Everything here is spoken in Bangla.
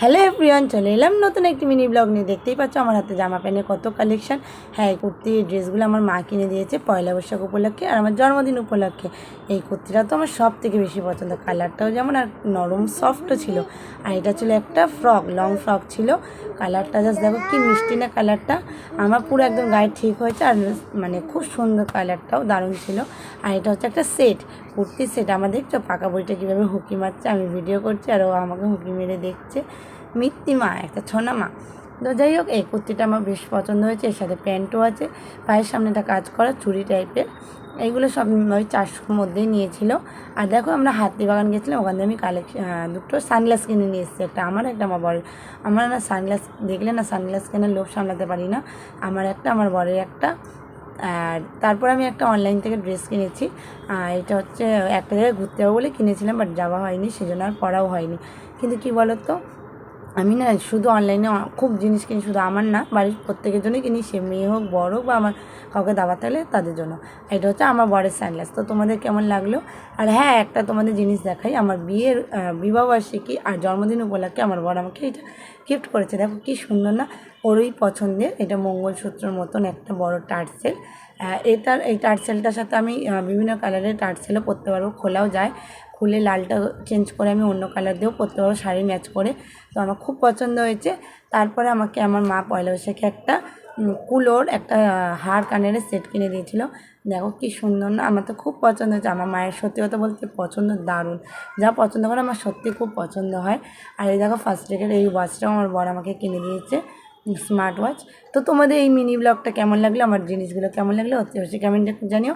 হ্যালো এভরিওয়ান চলে এলাম নতুন একটি মিনি ব্লগ নিয়ে। দেখতেই পাচ্ছ আমার হাতে জামা প্যান্টের কত কালেকশন হ্যাঁ এই কুর্তি ড্রেসগুলো আমার মা কিনে দিয়েছে পয়লা বৈশাখ উপলক্ষে আর আমার জন্মদিন উপলক্ষে। এই কুর্তিটা তো আমার সব থেকে বেশি পছন্দ। কালারটাও যেমন আর নরম সফটও ছিল। আর এটা ছিল একটা ফ্রক লং ফ্রক ছিল। কালারটা জাস্ট দেখো কি মিষ্টি না কালারটা আমার পুরো একদম গায়ে ঠিক হয়েছে আর মানে খুব সুন্দর কালারটাও দারুণ ছিল। আর এটা হচ্ছে একটা সেট কুর্তির সেটা আমার দেখছ পাকা বইটা কীভাবে হুকি মারছে, আমি ভিডিও করছি আর ও আমাকে হুকি মেরে দেখছে। মিত্তি মা, একটা ছোনা মা। তো যাই হোক, এই কুর্তিটা আমার বেশ পছন্দ হয়েছে, এর সাথে প্যান্টও আছে, পায়ের সামনেটা কাজ করা, চুড়ি টাইপের এইগুলো সব ওই চারশোর মধ্যেই নিয়েছিল। আর দেখো, আমরা হাতি বাগান গেছিলাম, ওখান থেকে আমি কালেকশন দুটো সানগ্লাস কিনে নিয়ে এসেছি। একটা আমার একটা আমার বরের। আমার না সানগ্লাস দেখলে না সানগ্লাস কেনার লোভ সামলাতে পারি না। আমার একটা, আমার বরের একটা। আর তারপর আমি একটা অনলাইন থেকে ড্রেস কিনেছি। এটা হচ্ছে একটা জায়গায় ঘুরতে যাব বলে কিনেছিলাম বাট যাওয়া হয়নি, সেজন্য আর পড়াও হয়নি। কিন্তু কি বলতো আমি না শুধু অনলাইনে খুব জিনিস কিনি, শুধু আমার না, বাড়ির প্রত্যেকের জন্যই কিনি, সে মেয়ে হোক, বড় হোক বা আমার কাউকে দাওয়াত থাকলে তাদের জন্য। এটা হচ্ছে আমার বরের সানগ্লাস তো তোমাদের কেমন লাগল? আর হ্যাঁ একটা তোমাদের জিনিস দেখাই। আমার বিয়ের বিবাহবার্ষিকী আর জন্মদিন উপলক্ষে আমার বর আমাকে এটা গিফট করেছে। দেখো কী সুন্দর না? ওরই পছন্দের, এটা মঙ্গলসূত্রের মতন একটা বড় টার্সেল এটার, এই টার্সেলটার সাথে আমি বিভিন্ন কালারের টার্সেলও পরতে পারব, খোলাও যায়। খুলে লালটা চেঞ্জ করে আমি অন্য কালার দিয়েও পরতে পারব, শাড়ি ম্যাচ করে। তো আমার খুব পছন্দ হয়েছে। তারপরে আমাকে আমার মা পয়লা বৈশাখে একটা কুলোর একটা হার কানের সেট কিনে দিয়েছিল। দেখো কি সুন্দর না, আমার তো খুব পছন্দ হয়েছে। আমার মায়ের সত্যি কথা বলতে পছন্দ দারুণ। যা পছন্দ করে আমার সত্যি খুব পছন্দ হয়। আর এই দেখো ফার্স্ট রেকের এই ওয়াচটাও আমার বর আমাকে কিনে দিয়েছে স্মার্ট ওয়াচ তো তোমাদের এই মিনি ব্লগটা কেমন লাগল? আমার জিনিসগুলো কেমন লাগল? অতি অবশ্যই কমেন্টে জানিও।